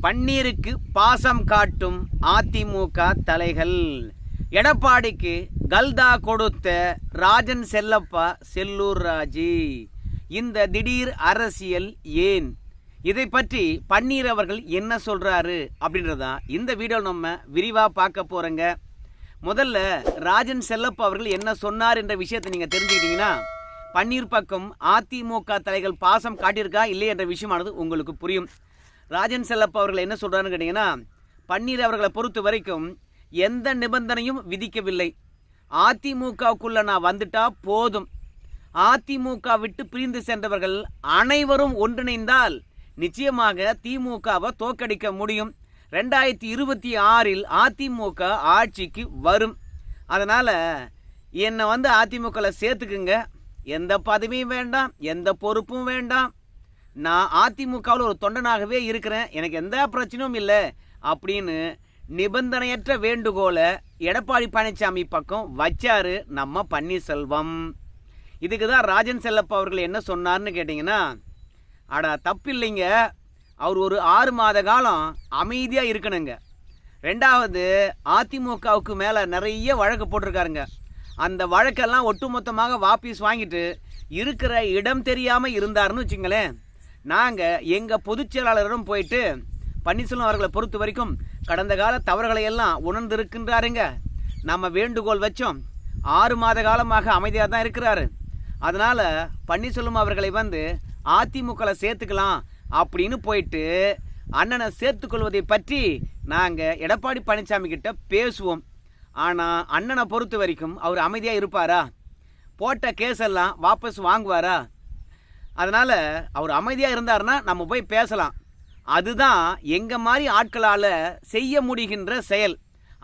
பன்னீருக்கு பாசம் காட்டும் அதிமுக தலைகள். எடப்பாடிக்கு கல்தா கொடுத்த ராஜன் செல்லப்பா செல்லூர் ராஜி. இந்த திடீர் அரசியல் ஏன்? இதை பற்றி பன்னீர் அவர்கள் என்ன சொல்றாரு அப்படின்றதான் இந்த வீடியோ நம்ம விரிவா பார்க்க போறோங்க. முதல்ல ராஜன் செல்லப்பா அவர்கள் என்ன சொன்னார் என்ற விஷயத்தை நீங்க தெரிஞ்சுக்கிட்டீங்கன்னா பன்னீர் பக்கம் அதிமுக தலைகள் பாசம் காட்டியிருக்கா இல்லை என்ற விஷயமானது உங்களுக்கு புரியும். ராஜன் செல்லப்பா அவர்கள் என்ன சொல்கிறாருன்னு கேட்டிங்கன்னா பன்னீர் அவர்களை பொறுத்த வரைக்கும் எந்த நிபந்தனையும் விதிக்கவில்லை. அதிமுகவுக்குள்ளே நான் வந்துட்டா போதும். அதிமுக விட்டு பிரிந்து சென்றவர்கள் அனைவரும் ஒன்றிணைந்தால் நிச்சயமாக திமுகவை தோக்கடிக்க முடியும். ரெண்டாயிரத்தி இருபத்தி ஆறில் அதிமுக ஆட்சிக்கு வரும். அதனால் என்னை வந்து அதிமுகவில் சேர்த்துக்குங்க. எந்த பதவியும் வேண்டாம் எந்த பொறுப்பும் வேண்டாம். நான் அதிமுகவில் ஒரு தொண்டனாகவே இருக்கிறேன். எனக்கு எந்த பிரச்சனையும் இல்லை அப்படின்னு நிபந்தனையற்ற வேண்டுகோளை எடப்பாடி பழனிசாமி பக்கம் வச்சாரு நம்ம பன்னீர்செல்வம். இதுக்கு தான் ராஜன் செல்லப்பா அவர்கள் என்ன சொன்னார்னு கேட்டிங்கன்னா அட தப்பில்லைங்க. அவர் ஒரு ஆறு மாத காலம் அமைதியாக இருக்கணுங்க. ரெண்டாவது அதிமுகவுக்கு மேலே நிறைய வழக்கு போட்டிருக்காருங்க. அந்த வழக்கெல்லாம் ஒட்டுமொத்தமாக வாபீஸ் வாங்கிட்டு இருக்கிற இடம் தெரியாமல் இருந்தாருன்னு வச்சுங்களேன் நாங்கள் எங்கள் பொதுச் செயலாளரிடம் போயிட்டு பன்னீர்செல்வம் அவர்களை பொறுத்த வரைக்கும் கடந்த கால தவறுகளை எல்லாம் உணர்ந்திருக்கின்றாருங்க. நம்ம வேண்டுகோள் வச்சோம். ஆறு மாத காலமாக அமைதியாக தான் இருக்கிறாரு. அதனால் பன்னீர்செல்வம் அவர்களை வந்து அதிமுகவில் சேர்த்துக்கலாம் அப்படின்னு போயிட்டு அண்ணனை சேர்த்துக்கொள்வதை பற்றி நாங்கள் எடப்பாடி பழனிசாமி கிட்ட பேசுவோம். ஆனால் அண்ணனை பொறுத்த வரைக்கும் அவர் அமைதியாக இருப்பாரா? போட்ட கேஸ் எல்லாம் வாபஸ் வாங்குவாரா? அதனால் அவர் அமைதியாக இருந்தாருன்னா நம்ம போய் பேசலாம். அதுதான் எங்கள் மாதிரி ஆட்களால் செய்ய முடிகின்ற செயல்.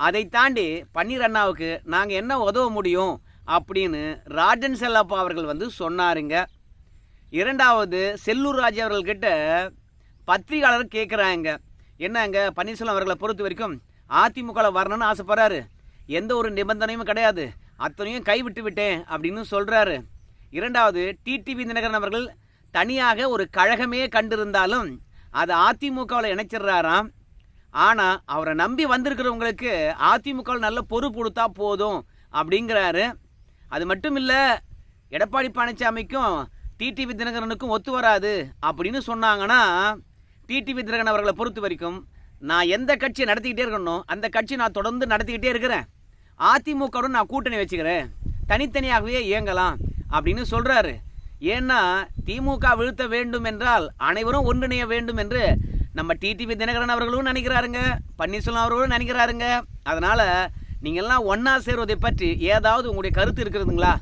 அதை தாண்டி பன்னீர் அண்ணாவுக்கு நாங்கள் என்ன உதவ முடியும் அப்படின்னு ராஜன் செல்லப்பா அவர்கள் வந்து சொன்னாருங்க. இரண்டாவது செல்லூர் ராஜ் அவர்கள்கிட்ட பத்திரிகையாளர் கேட்குறாங்க என்னங்க பன்னீர்செல்வம் அவர்களை பொறுத்த வரைக்கும் அதிமுகவில் வரணும்னு ஆசைப்படுறாரு. எந்த ஒரு நிபந்தனையும் கிடையாது. அத்தனையும் கைவிட்டு விட்டேன் அப்படின்னு சொல்கிறாரு இரண்டாவது டிடிவி தினகரன் அவர்கள் தனியாக ஒரு கழகமே கண்டிருந்தாலும் அது அதிமுகவில் இணைச்சிடுறாராம். ஆனால் அவரை நம்பி வந்திருக்கிறவங்களுக்கு அதிமுகவில் நல்ல பொறுப்பு கொடுத்தா போதும் அப்படிங்கிறாரு. அது மட்டும் இல்லை எடப்பாடி பழனிசாமிக்கும் டிடிவி தினகரனுக்கும் ஒத்து வராது அப்படின்னு சொன்னாங்கன்னா டிடிவி தினகரன் அவர்களை பொறுத்த வரைக்கும் நான் எந்த கட்சியை நடத்திக்கிட்டே இருக்கணும் அந்த கட்சி நான் தொடர்ந்து நடத்திக்கிட்டே இருக்கிறேன். அதிமுகவுடன் நான் கூட்டணி வச்சுக்கிறேன். தனித்தனியாகவே இயங்கலாம் அப்படின்னு சொல்கிறாரு ஏன்னா திமுக வீழ்த்த வேண்டும் என்றால் அனைவரும் ஒன்றிணைய வேண்டும் என்று நம்ம டிடிவி தினகரன் அவர்களும் நினைக்கிறாருங்க பன்னீர்செல்வம் அவர்களும் நினைக்கிறாருங்க. அதனால் நீங்கள்லாம் ஒன்றா சேருவதை பற்றி ஏதாவது உங்களுடைய கருத்து இருக்கிறதுங்களா?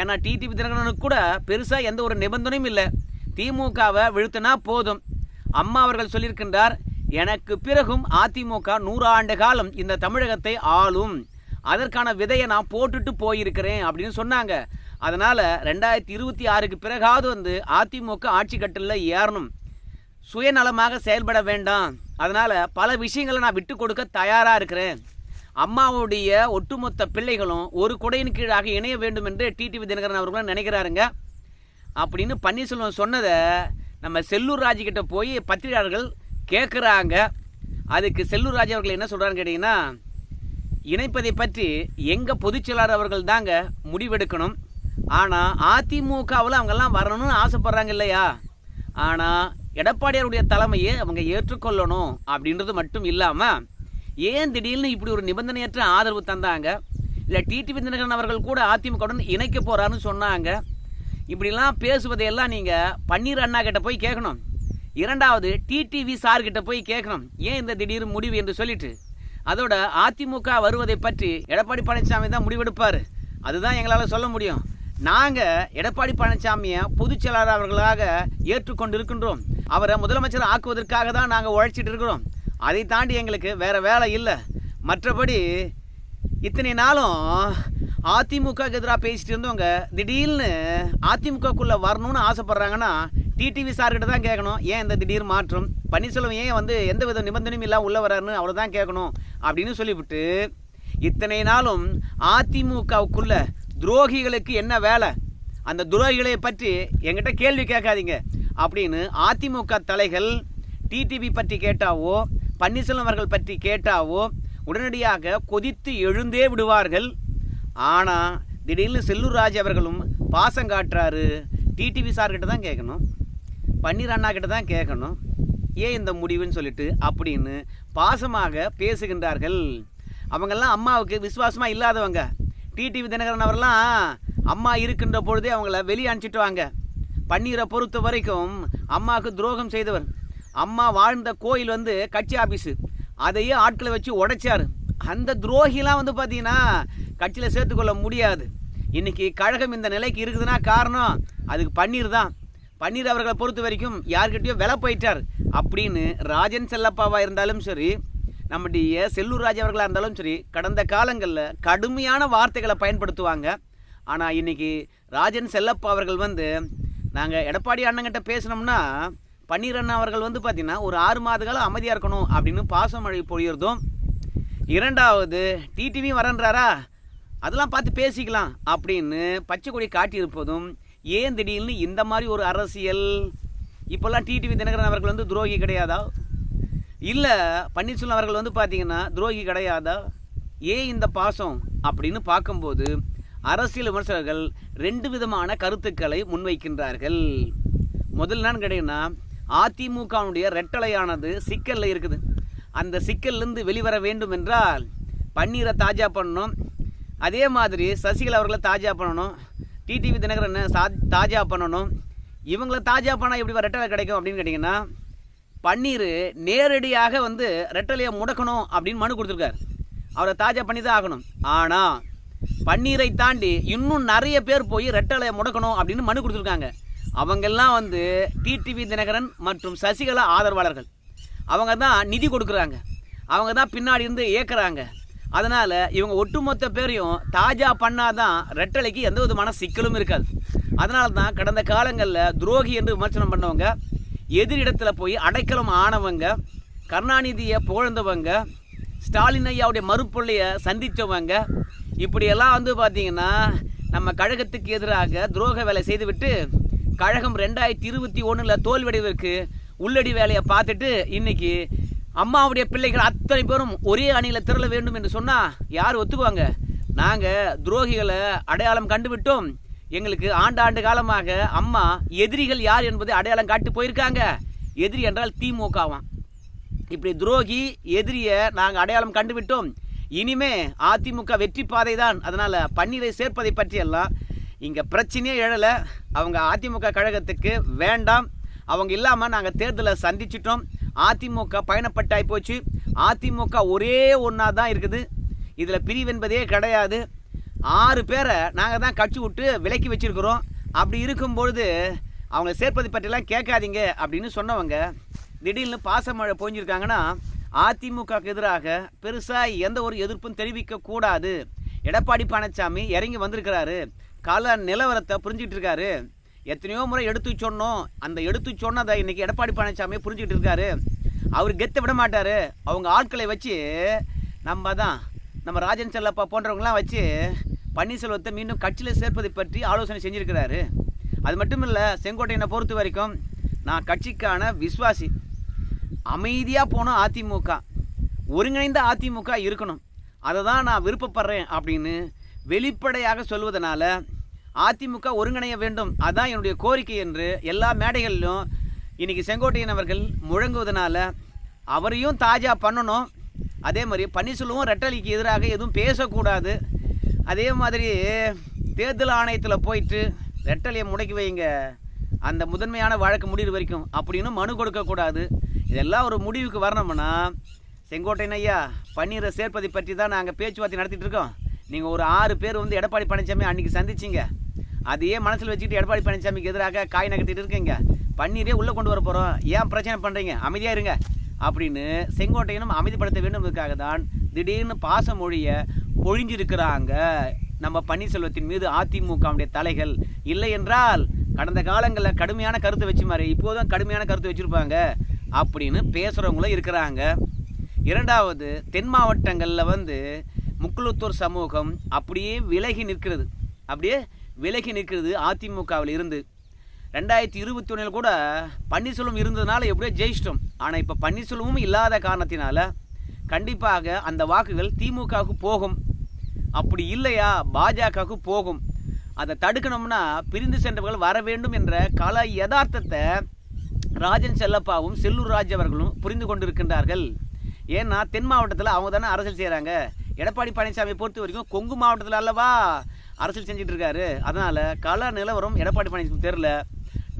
ஏன்னா டிடிவி தினகரனுக்கு கூட பெருசாக எந்த ஒரு நிபந்தனையும் இல்லை. திமுகவை வீழ்த்தினா போதும். அம்மா அவர்கள் சொல்லியிருக்கின்றார் எனக்கு பிறகும் அதிமுக நூறாண்டு காலம் இந்த தமிழகத்தை ஆளும். அதற்கான விதையை நான் போட்டுட்டு போயிருக்கிறேன் அப்படின்னு சொன்னாங்க. அதனால் ரெண்டாயிரத்தி இருபத்தி ஆறுக்கு பிறகாவது வந்து அதிமுக ஆட்சி கட்டலில் ஏறணும். சுயநலமாக செயல்பட வேண்டாம். அதனால் பல விஷயங்களை நான் விட்டு கொடுக்க தயாராக இருக்கிறேன். அம்மாவுடைய ஒட்டுமொத்த பிள்ளைகளும் ஒரு குடையின் கீழாக இணைய வேண்டும் என்று டிடிவி தினகரன் அவர்களும் நினைக்கிறாருங்க. அப்படின்னு பன்னீர்செல்வம் சொன்னதை நம்ம செல்லூர் ராஜ் போய் பத்திரிகையாளர்கள் கேட்குறாங்க அதுக்கு செல்லூர் ராஜ் அவர்கள் என்ன சொல்கிறாருன்னு கேட்டிங்கன்னா இணைப்பதை பற்றி எங்கள் பொதுச்செயலாளர் அவர்கள் தாங்க முடிவெடுக்கணும். ஆனால் அதிமுகவில் அவங்கெல்லாம் வரணும்னு ஆசைப்பட்றாங்க இல்லையா? ஆனால் எடப்பாடியாருடைய தலைமையை அவங்க ஏற்றுக்கொள்ளணும் அப்படின்றது மட்டும் இல்லாமல் ஏன் திடீர்னு இப்படி ஒரு நிபந்தனையற்ற ஆதரவு தந்தாங்க? இல்லை டிடிவி தினகரன் அவர்கள் கூட அதிமுகவுடன் இணைக்க போகிறான்னு சொன்னாங்க. இப்படிலாம் பேசுவதையெல்லாம் நீங்கள் பன்னீர் அண்ணா கிட்ட போய் கேட்கணும் இரண்டாவது டிடிவி சார்கிட்ட போய் கேட்கணும் ஏன் இந்த திடீர் முடிவு என்று சொல்லிட்டு? அதோட அதிமுக வருவதை பற்றி எடப்பாடி பழனிசாமி தான் முடிவெடுப்பார். அதுதான் எங்களால் சொல்ல முடியும். நாங்கள் எடப்பாடி பழனிசாமியை பொதுச் செயலாளர் அவர்களாக ஏற்றுக்கொண்டு இருக்கின்றோம் அவரை முதலமைச்சர் ஆக்குவதற்காக தான் நாங்கள் உழைச்சிட்டு இருக்கிறோம். அதை தாண்டி எங்களுக்கு வேற வேலை இல்லை. மற்றபடி இத்தனை நாளும் அதிமுக எதிராக பேசிட்டு இருந்தவங்க திடீர்னு அதிமுகக்குள்ளே வரணும்னு ஆசைப்பட்றாங்கன்னா டிடிவி சார்கிட்ட தான் கேட்கணும். ஏன் இந்த திடீர் மாற்றம்? பன்னீர்செல்வம் ஏன் வந்து எந்த வித நிபந்தனையும் இல்லாமல் உள்ள வராருன்னு அவ்வளோ தான் கேட்கணும் அப்படின்னு சொல்லிவிட்டு இத்தனை நாளும் அதிமுகவுக்குள்ள துரோகிகளுக்கு என்ன வேலை? அந்த துரோகிகளை பற்றி எங்கிட்ட கேள்வி கேட்காதீங்க. அப்படின்னு அதிமுக தலைகள் டிடிவி பற்றி கேட்டாவோ பன்னீர்செல்வம் அவர்கள் பற்றி கேட்டாவோ உடனடியாக கொதித்து எழுந்தே விடுவார்கள். ஆனால் திடீர்னு செல்லூர் ராஜ் அவர்களும் பாசம் காட்டுறாரு. டிடிவி சார்கிட்ட தான் கேட்கணும். பன்னீர் அண்ணா கிட்ட தான் கேட்கணும். ஏன் இந்த முடிவுன்னு சொல்லிட்டு அப்படின்னு பாசமாக பேசுகின்றார்கள். அவங்கெல்லாம் அம்மாவுக்கு விசுவாசமாக இல்லாதவங்க. டிடிவி தினகரன் அவர்லாம் அம்மா இருக்கின்ற பொழுதே அவங்கள வெளியே அனுப்பிச்சிட்டு வாங்க. பன்னீரை பொறுத்த வரைக்கும் அம்மாவுக்கு துரோகம் செய்தவர். அம்மா வாழ்ந்த கோயில் வந்து கட்சி ஆபீஸு. அதையே ஆட்களை வச்சு உடைச்சார். அந்த துரோகிலாம் வந்து பார்த்தீங்கன்னா கட்சியில் சேர்த்துக்கொள்ள முடியாது. இன்னைக்கு கழகம் இந்த நிலைக்கு இருக்குதுன்னா காரணம் அதுக்கு பன்னீர் தான். பன்னீர் அவர்களை பொறுத்த வரைக்கும் யார்கிட்டயோ விலை போயிட்டார். அப்படின்னு ராஜன் செல்லப்பாவா இருந்தாலும் சரி நம்முடைய செல்லூர் ராஜ் அவர்களாக இருந்தாலும் சரி கடந்த காலங்களில் கடுமையான வார்த்தைகளை பயன்படுத்துவாங்க. ஆனால் இன்றைக்கி ராஜன் செல்லப்பா அவர்கள் வந்து நாங்கள் எடப்பாடி அண்ணங்கிட்ட பேசினோம்னா பன்னீர் அண்ணா அவர்கள் வந்து பார்த்திங்கன்னா ஒரு ஆறு மாத காலம் அமைதியாக இருக்கணும் அப்படின்னு பாசமழை பொழியறதும் இரண்டாவது டிடிவி வரன்றாரா? அதெல்லாம் பார்த்து பேசிக்கலாம் அப்படின்னு பச்சை கொடி காட்டியிருப்பதும் ஏன் திடீர்னு இந்த மாதிரி ஒரு அரசியல்? இப்போல்லாம் டிடிவி தினகரன் அவர்கள் வந்து துரோகி கிடையாதா? இல்லை பன்னீர்செல்வம் அவர்கள் வந்து பார்த்தீங்கன்னா துரோகி கிடையாதா? ஏன் இந்த பாசம்? அப்படின்னு பார்க்கும்போது அரசியல் விமர்சகர்கள் ரெண்டு விதமான கருத்துக்களை முன்வைக்கின்றார்கள். முதல் நான் கிடையாதுன்னா அதிமுகவுடைய ரெட்டலையானது சிக்கலில் இருக்குது. அந்த சிக்கல்லேருந்து வெளிவர வேண்டும் என்றால் பன்னீரை தாஜா பண்ணணும். அதே மாதிரி சசிகலா அவர்களை தாஜா பண்ணணும். டிடிவி தினகரன் சா தாஜா பண்ணணும். இவங்கள தாஜா பண்ணால் எப்படி ரெட்டலை கிடைக்கும் அப்படின்னு கேட்டிங்கன்னா பன்னீர் நேரடியாக வந்து ரெட்டலையை முடக்கணும் அப்படின்னு மனு கொடுத்துருக்காரு. அவரை தாஜா பண்ணி தான் ஆகணும். ஆனால் பன்னீரை தாண்டி இன்னும் நிறைய பேர் போய் ரெட்டலையை முடக்கணும் அப்படின்னு மனு கொடுத்துருக்காங்க. அவங்கெல்லாம் வந்து டிடிவி தினகரன் மற்றும் சசிகலா ஆதரவாளர்கள். அவங்க தான் நிதி கொடுக்குறாங்க. அவங்க தான் பின்னாடி இருந்து ஏற்கிறாங்க அதனால் இவங்க ஒட்டுமொத்த பேரையும் தாஜா பண்ணாதான் ரெட்டலைக்கு எந்த விதமான சிக்கலும் இருக்காது. அதனால தான் கடந்த காலங்களில் துரோகி என்று விமர்சனம் பண்ணவங்க எதிரிடத்துல போய் அடைக்கலம் ஆனவங்க கருணாநிதியை புகழ்ந்தவங்க ஸ்டாலின் ஐயாவுடைய மறுப்பொல்லையை சந்தித்தவங்க இப்படியெல்லாம் வந்து பார்த்தீங்கன்னா நம்ம கழகத்துக்கு எதிராக துரோக வேலை செய்துவிட்டு கழகம் ரெண்டாயிரத்தி இருபத்தி ஒன்றில் தோல்வடைவதற்கு உள்ளடி வேலையை பார்த்துட்டு இன்றைக்கி அம்மாவுடைய பிள்ளைகள் அத்தனை பேரும் ஒரே அணியில் திரள வேண்டும் என்று சொன்னால் யார் ஒத்துக்குவாங்க? நாங்கள் துரோகிகளை அடையாளம் கண்டுவிட்டோம். எங்களுக்கு ஆண்டாண்டு காலமாக அம்மா எதிரிகள் யார் என்பதை அடையாளம் காட்டி போயிருக்காங்க. எதிரி என்றால் திமுகவாம். இப்படி துரோகி எதிரியை நாங்கள் அடையாளம் கண்டுவிட்டோம். இனிமே அதிமுக வெற்றி பாதை தான் அதனால் பன்னீரை சேர்ப்பதை பற்றியெல்லாம் இங்கே பிரச்சனையே எழலை. அவங்க அதிமுக கழகத்துக்கு வேண்டாம். அவங்க இல்லாமல் நாங்கள் தேர்தலை சந்திச்சிட்டோம். அதிமுக பயணப்பட்டாய் போச்சு. அதிமுக ஒரே ஒன்றா தான் இருக்குது. இதில் பிரிவு என்பதே கிடையாது. ஆறு பேரை நாங்கள் தான் கட்சி விட்டு விலக்கி வச்சிருக்கிறோம். அப்படி இருக்கும்பொழுது அவங்க சேர்ப்பதை பற்றிலாம் கேட்காதீங்க அப்படின்னு சொன்னவங்க திடீர்னு பாசமழை பொழிஞ்சிருக்காங்கன்னா அதிமுகவுக்கு எதிராக பெருசாக எந்த ஒரு எதிர்ப்பும் தெரிவிக்க கூடாது. எடப்பாடி பழனிசாமி இறங்கி வந்திருக்கிறாரு. கால நிலவரத்தை புரிஞ்சுக்கிட்டு இருக்காரு. எத்தனையோ முறை எடுத்து சொன்னோம். அந்த எடுத்து சொன்னதை இன்றைக்கி எடப்பாடி பழனிசாமி புரிஞ்சுக்கிட்டு இருக்காரு. அவர் கெத்த விட மாட்டார். அவங்க ஆட்களை வச்சு நம்ம தான் நம்ம ராஜன் செல்லப்பா போன்றவங்களாம் வச்சு பன்னீர்செல்வத்தை மீண்டும் கட்சியில் சேர்ப்பதை பற்றி ஆலோசனை செஞ்சுருக்கிறாரு. அது மட்டும் இல்லை செங்கோட்டையனை பொறுத்த வரைக்கும் நான் கட்சிக்கான விசுவாசி. அமைதியாக போனோம் அதிமுக. ஒருங்கிணைந்த அதிமுக இருக்கணும். அதை தான் நான் விருப்பப்படுறேன் அப்படின்னு வெளிப்படையாக சொல்வதனால அதிமுக ஒருங்கிணைய வேண்டும். அதான் என்னுடைய கோரிக்கை என்று எல்லா மேடைகளிலும் இன்றைக்கி செங்கோட்டையன் அவர்கள் முழங்குவதனால அவரையும் தாஜா பண்ணணும். அதே மாதிரி பன்னீர்செல்வம் ரெட்டலிக்கு எதிராக எதுவும் பேசக்கூடாது. அதே மாதிரி தேர்தல் ஆணையத்தில் போயிட்டு ரெட்டலியை முடக்கி வைங்க. அந்த முதன்மையான வழக்கு முடிவு வரைக்கும் அப்படின்னு மனு கொடுக்கக்கூடாது இதெல்லாம் ஒரு முடிவுக்கு வரணும்னா செங்கோட்டையன் ஐயா பன்னீரை சேர்ப்பதை பற்றி தான் நாங்கள் பேச்சுவார்த்தை நடத்திட்டு இருக்கோம். நீங்கள் ஒரு ஆறு பேர் வந்து எடப்பாடி பழனிசாமி அன்றைக்கி சந்திச்சிங்க. அதையே மனசில் வச்சுக்கிட்டு எடப்பாடி பழனிசாமிக்கு எதிராக காய் நகர்த்திட்டு இருக்கீங்க. பன்னீரே உள்ளே கொண்டு வர போகிறோம் ஏன் பிரச்சனை பண்ணுறீங்க அமைதியாக இருங்க. அப்படின்னு செங்கோட்டையனும் அமைதிப்படுத்த வேண்டும்ன்றதுக்காக தான் திடீர்னு பாச மொழியை பொழிஞ்சிருக்கிறாங்க நம்ம பன்னீர்செல்வத்தின் மீது அதிமுகவுடைய தலைகள். இல்லை என்றால் கடந்த காலங்களில் கடுமையான கருத்தை வச்சு மாதிரி இப்போதும் கடுமையான கருத்தை வச்சுருப்பாங்க அப்படின்னு பேசுகிறவங்களும் இருக்கிறாங்க. இரண்டாவது தென் மாவட்டங்களில் வந்து முக்குளத்தூர் சமூகம் அப்படியே விலகி நிற்கிறது. அப்படியே விலகி நிற்கிறது அதிமுகவில் இருந்து. ரெண்டாயிரத்தி இருபத்தி ஒன்றில் கூட பன்னீர்செல்வம் இருந்ததுனால எப்படியோ ஜெயிச்சிட்டோம். ஆனால் இப்போ பன்னீர்செல்வமும் இல்லாத காரணத்தினால கண்டிப்பாக அந்த வாக்குகள் திமுகவுக்கு போகும். அப்படி இல்லையா? பாஜகவுக்கு போகும். அதை தடுக்கணும்னா பிரிந்து சென்றவர்கள் வர வேண்டும் என்ற கல யதார்த்தத்தை ராஜன் செல்லப்பாவும் செல்லூர் ராஜ் அவர்களும் புரிந்து கொண்டிருக்கின்றார்கள். ஏன்னா தென் மாவட்டத்தில் அவங்க தானே அரசியல் செய்கிறாங்க எடப்பாடி பழனிசாமியை பொறுத்த வரைக்கும் கொங்கு மாவட்டத்தில் அல்லவா அரசியல் செஞ்சுட்டு இருக்காரு அதனால் கள நிலவரம் எடப்பாடி பழனிசாமி தெரில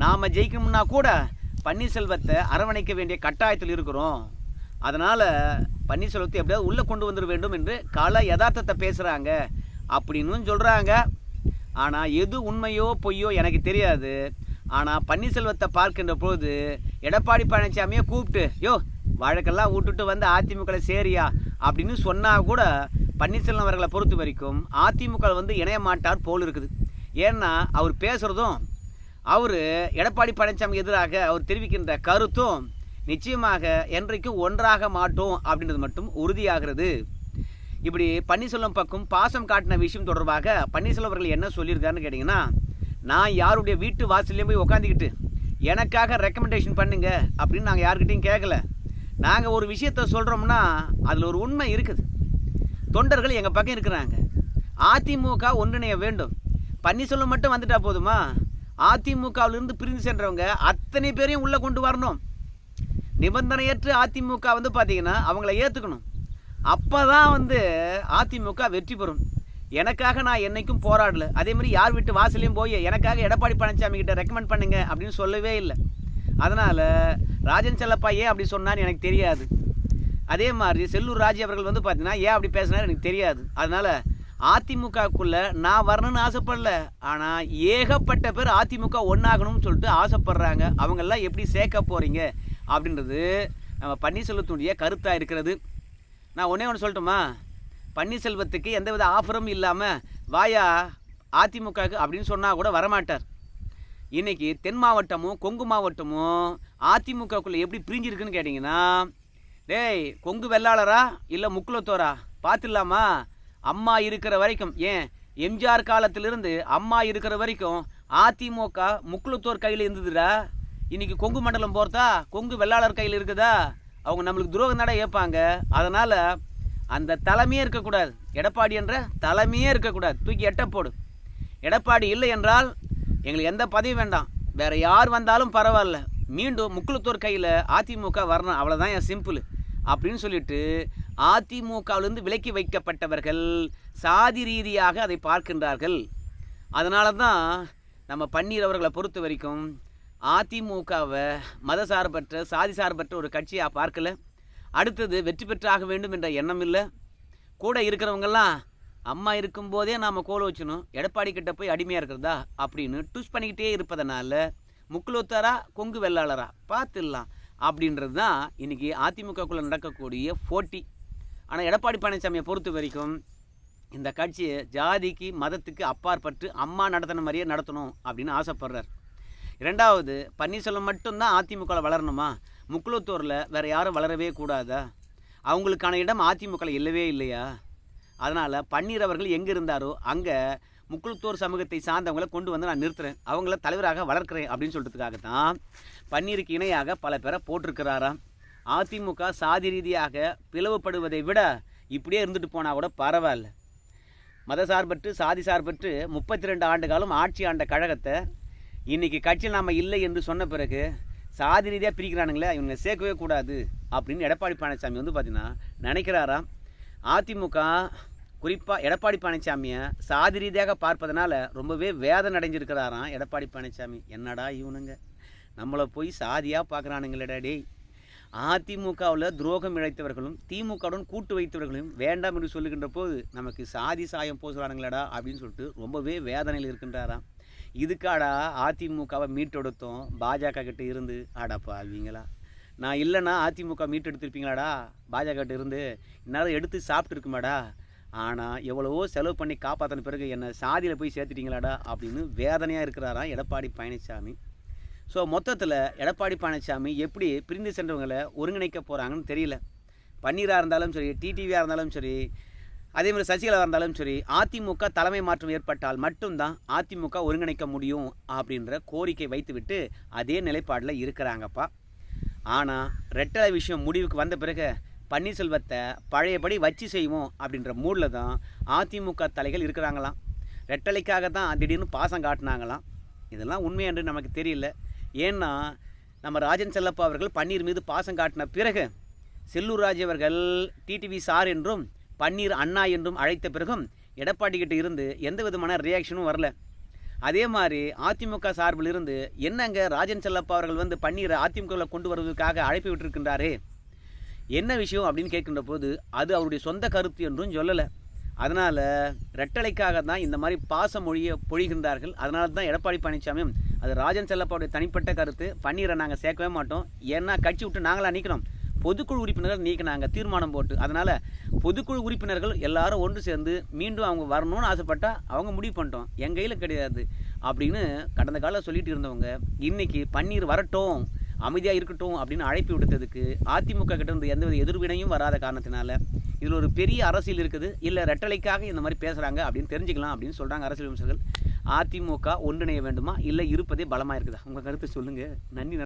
நாம் ஜெயிக்கணும்னா கூட பன்னீர்செல்வத்தை அரவணைக்க வேண்டிய கட்டாயத்தில் இருக்கிறோம். அதனால் பன்னீர்செல்வத்தை எப்படியாவது உள்ளே கொண்டு வந்துட வேண்டும் என்று கள யதார்த்தத்தை பேசுகிறாங்க அப்படின்னு சொல்கிறாங்க ஆனால் எது உண்மையோ பொய்யோ எனக்கு தெரியாது. ஆனால் பன்னீர்செல்வத்தை பார்க்கின்ற பொழுது எடப்பாடி பழனிசாமியை கூப்பிட்டு யோ வழக்கெல்லாம் விட்டுட்டு வந்து அதிமுக சேரியா? அப்படின்னு சொன்னால் கூட பன்னீர்செல்வம் அவர்களை பொறுத்த வரைக்கும் அதிமுக வந்து இணைய மாட்டார் போல் இருக்குது. ஏன்னா அவர் பேசுகிறதும் அவர் எடப்பாடி பழனிசாமி எதிராக அவர் தெரிவிக்கின்ற கருத்தும் நிச்சயமாக என்றைக்கும் ஒன்றாக மாட்டோம் அப்படின்றது மட்டும் உறுதியாகிறது. இப்படி பன்னீர்செல்வம் பக்கம் பாசம் காட்டின விஷயம் தொடர்பாக பன்னீர்செல்வம் அவர்கள் என்ன சொல்லியிருக்காருன்னு கேட்டிங்கன்னா நான் யாருடைய வீட்டு வாசல்லையும் போய் உக்காந்துக்கிட்டு எனக்காக ரெக்கமெண்டேஷன் பண்ணுங்க அப்படின்னு நாங்கள் யாருக்கிட்டையும் கேட்கல நாங்கள் ஒரு விஷயத்த சொல்கிறோம்னா அதில் ஒரு உண்மை இருக்குது. தொண்டர்கள் எங்கள் பக்கம் இருக்கிறாங்க. அதிமுக ஒன்றிணைய வேண்டும். பன்னீர்செல்வம் மட்டும் வந்துட்டா போதுமா? அதிமுகவிலிருந்து பிரிந்து சென்றவங்க அத்தனை பேரையும் உள்ளே கொண்டு வரணும். நிபந்தனையற்ற அதிமுக வந்து பார்த்திங்கன்னா அவங்கள ஏற்றுக்கணும் அப்போ தான் வந்து அதிமுக வெற்றி பெறும். எனக்காக நான் என்னைக்கும் போராடல. அதே மாதிரி யார் வீட்டு வாசலையும் போய் எனக்காக எடப்பாடி பழனிசாமி கிட்ட ரெக்கமெண்ட் பண்ணுங்க அப்படின்னு சொல்லவே இல்லை. அதனால் ராஜன் செல்லப்பா ஏன் அப்படி சொன்னான்னு எனக்கு தெரியாது. அதே மாதிரி செல்லூர் ராஜி அவர்கள் வந்து பார்த்தீங்கன்னா ஏன் அப்படி பேசினார் எனக்கு தெரியாது. அதனால் அதிமுகக்குள்ளே நான் வரணும்னு ஆசைப்படல. ஆனால் ஏகப்பட்ட பேர் அதிமுக ஒன்றாகணும்னு சொல்லிட்டு ஆசைப்படுறாங்க. அவங்கெல்லாம் எப்படி சேர்க்க போகிறீங்க அப்படின்றது நம்ம பன்னீர்செல்வத்துடைய கருத்தாக இருக்கிறது. நான் ஒன்றே ஒன்று சொல்லட்டுமா? பன்னீர்செல்வத்துக்கு எந்தவித ஆஃபரும் இல்லாமல் வாயா அதிமுகவுக்கு அப்படின்னு சொன்னால் கூட வரமாட்டார். இன்னைக்கு தென் மாவட்டமும் கொங்கு மாவட்டமும் அதிமுகக்குள்ளே எப்படி பிரிஞ்சிருக்குன்னு கேட்டிங்கன்னா டேய் கொங்கு வெள்ளாளரா இல்லை முக்குலத்தோரா பார்த்துடலாமா? அம்மா இருக்கிற வரைக்கும் ஏன்? எம்ஜிஆர் காலத்திலிருந்து அம்மா இருக்கிற வரைக்கும் அதிமுக முக்குலத்தோர் கையில் இருந்ததுடா. இன்னைக்கு கொங்கு மண்டலம் போகிறதா கொங்கு வெள்ளாளர் கையில் இருக்குதா? அவங்க நம்மளுக்கு துரோகம் தடை ஏற்பாங்க. அதனால் அந்த தலைமையே இருக்கக்கூடாது. எடப்பாடி என்ற தலைமையே இருக்கக்கூடாது. தூக்கி எட்ட போடு. எடப்பாடி இல்லை என்றால் எங்களுக்கு எந்த பதவி வேண்டாம். வேறு யார் வந்தாலும் பரவாயில்ல. மீண்டும் முக்குளத்தோர் கையில் அதிமுக வரணும். அவ்வளோதான் என் சிம்பிள். அப்படின்னு சொல்லிட்டு அதிமுகவிலிருந்து விலக்கி வைக்கப்பட்டவர்கள் சாதி ரீதியாக அதை பார்க்கின்றார்கள். அதனால தான் நம்ம பன்னீர் அவர்களை பொறுத்த வரைக்கும் அதிமுகவை மதசார்பற்ற சாதி சார்பற்ற ஒரு கட்சியாக பார்க்கல. அடுத்தது வெற்றி பெற்றாக வேண்டும் என்ற எண்ணம் இல்லை. கூட இருக்கிறவங்கெல்லாம் அம்மா இருக்கும்போதே நாம் கோல் வச்சணும் எடப்பாடி கிட்ட போய் அடிமையாக இருக்கிறதா? அப்படின்னு டூஸ் பண்ணிக்கிட்டே இருப்பதனால முக்குலோத்தாரா கொங்கு வெள்ளாளரா? பார்த்துடலாம். அப்படின்றது தான் இன்றைக்கி அதிமுகக்குள்ளே நடக்கக்கூடிய போட்டி. ஆனால் எடப்பாடி பழனிசாமியை பொறுத்த வரைக்கும் இந்த கட்சியை ஜாதிக்கு மதத்துக்கு அப்பாற்பட்டு அம்மா நடத்தின மாதிரியே நடத்தணும் அப்படின்னு ஆசைப்படுறார். இரண்டாவது பன்னீர்செல்வம் மட்டும்தான் அதிமுகவில் வளரணுமா? முக்குலத்தூரில் வேறு யாரும் வளரவே கூடாதா? அவங்களுக்கான இடம் அதிமுகவில் இல்லவே இல்லையா? அதனால் பன்னீர் அவர்கள் எங்கே இருந்தாரோ அங்கே முக்குளத்தூர் சமூகத்தை சார்ந்தவங்களை கொண்டு வந்து நான் நிறுத்துறேன். அவங்கள தலைவராக வளர்க்குறேன் அப்படின்னு சொல்கிறதுக்காக தான் பன்னீருக்கு இணையாக பல பேரை போட்டிருக்கிறாராம். அதிமுக சாதி ரீதியாக பிளவுபடுவதை விட இப்படியே இருந்துட்டு போனால் கூட பரவாயில்ல. மதசார்பற்று சாதி சார்பற்று முப்பத்தி ரெண்டு ஆண்டு காலம் ஆட்சி ஆண்ட கழகத்தை இன்னைக்கு கட்சியில் நாம் இல்லை என்று சொன்ன பிறகு சாதி ரீதியாக பிரிக்கிறானுங்களே இவங்க சேர்க்கவே கூடாது அப்படின்னு எடப்பாடி பழனிசாமி வந்து பார்த்தீங்கன்னா நினைக்கிறாராம். அதிமுக குறிப்பாக எடப்பாடி பழனிசாமியை சாதி ரீதியாக பார்ப்பதனால ரொம்பவே வேதனை அடைஞ்சிருக்கிறாராம் எடப்பாடி பழனிசாமி. என்னடா இவனுங்க? நம்மளை போய் சாதியாக பார்க்குறானுங்களடா டேய். அதிமுகவில் துரோகம் இழைத்தவர்களும் திமுகவுடன் கூட்டு வைத்தவர்களும் வேண்டாம் என்று சொல்லுகின்ற போது நமக்கு சாதி சாயம் போசுறானுங்களடா அப்படின்னு சொல்லிட்டு ரொம்பவே வேதனையில் இருக்கின்றாராம். இதுக்காடா அதிமுகவை மீட்டெடுத்தோம் பாஜக கிட்ட இருந்து. ஆடாப்பா பாவீங்களா? நான் இல்லைன்னா அதிமுக மீட்டெடுத்திருப்பீங்களாடா பாஜக கிட்ட இருந்து. இந்நேரம் எடுத்து சாப்பிட்டு இருக்குமாடா ஆனால் எவ்வளவோ செலவு பண்ணி காப்பாற்றின பிறகு என்னை சாதியில் போய் சேர்த்துட்டிங்களாடா அப்படின்னு வேதனையாக இருக்கிறாராம் எடப்பாடி பழனிசாமி ஸோ மொத்தத்தில் எடப்பாடி பழனிசாமி எப்படி பிரிந்து சென்றவங்களை ஒருங்கிணைக்க போகிறாங்கன்னு தெரியல. பன்னீராக இருந்தாலும் சரி டிடிவியாக இருந்தாலும் சரி அதே மாதிரி சசிகலா இருந்தாலும் சரி அதிமுக தலைமை மாற்றம் ஏற்பட்டால் மட்டும்தான் அதிமுக ஒருங்கிணைக்க முடியும் அப்படின்ற கோரிக்கை வைத்துவிட்டு அதே நிலைப்பாடில் இருக்கிறாங்கப்பா. ஆனால் ரெட்டலை விஷயம் முடிவுக்கு வந்த பிறகு பன்னீர்செல்வத்தை பழையபடி வச்சு செய்வோம் அப்படின்ற மூடில் தான் அதிமுக தலைகள் இருக்கிறாங்களாம். ரெட்டலைக்காக தான் திடீர்னு பாசம் காட்டினாங்களாம். இதெல்லாம் உண்மை என்று நமக்கு தெரியல. ஏன்னா நம்ம ராஜன் செல்லப்பா அவர்கள் பன்னீர் மீது பாசம் காட்டின பிறகு செல்லூர் ராஜ் அவர்கள் டிடிவி சார் என்றும் பன்னீர் அண்ணா என்றும் அழைத்த பிறகும் எடப்பாடி கிட்ட இருந்து எந்த விதமான ரியாக்ஷனும் வரல. அதே மாதிரி அதிமுக சார்பில் இருந்து என்னங்க ராஜன் செல்லப்பா அவர்கள் வந்து பன்னீரை அதிமுகவில் கொண்டு வருவதற்காக அழைப்பு விட்டிருக்கின்றாரே? என்ன விஷயம் அப்படின்னு கேட்கின்ற போது அது அவருடைய சொந்த கருத்து என்றும் சொல்லலை. அதனால் ரெட்டலைக்காக தான் இந்த மாதிரி பாச மொழியை பொழிகின்றார்கள். அதனால தான் எடப்பாடி பழனிசாமியும் அது ராஜன் செல்லப்பாவுடைய தனிப்பட்ட கருத்து பன்னீரை நாங்கள் சேர்க்கவே மாட்டோம். ஏன்னா கட்சி விட்டு நாங்களாக நீக்கணும். பொதுக்குழு உறுப்பினர்கள் நீக்கினாங்க தீர்மானம் போட்டு. அதனால் பொதுக்குழு உறுப்பினர்கள் எல்லாரும் ஒன்று சேர்ந்து மீண்டும் அவங்க வரணும்னு ஆசைப்பட்டால் அவங்க முடிவு பண்ணிட்டோம். எங்கள் கையில் கிடையாது அப்படின்னு கடந்த காலம் சொல்லிட்டு இருந்தவங்க இன்றைக்கி பன்னீர் வரட்டும். அமைதியாக இருக்கட்டும் அப்படின்னு அழைப்பு விடுத்ததுக்கு அதிமுக கிட்ட இருந்து எந்தவித எதிர்வினையும் வராத காரணத்தினால இதில் ஒரு பெரிய அரசியல் இருக்குது. இல்லை ரெட்டலைக்காக இந்த மாதிரி பேசுகிறாங்க அப்படின்னு தெரிஞ்சுக்கலாம் அப்படின்னு சொல்கிறாங்க அரசியல் விமர்சகர்கள். அதிமுக ஒன்றிணைய வேண்டுமா? இல்லை இருப்பதே பலமாக இருக்குதா? உங்கள் கருத்து சொல்லுங்கள் நன்றி.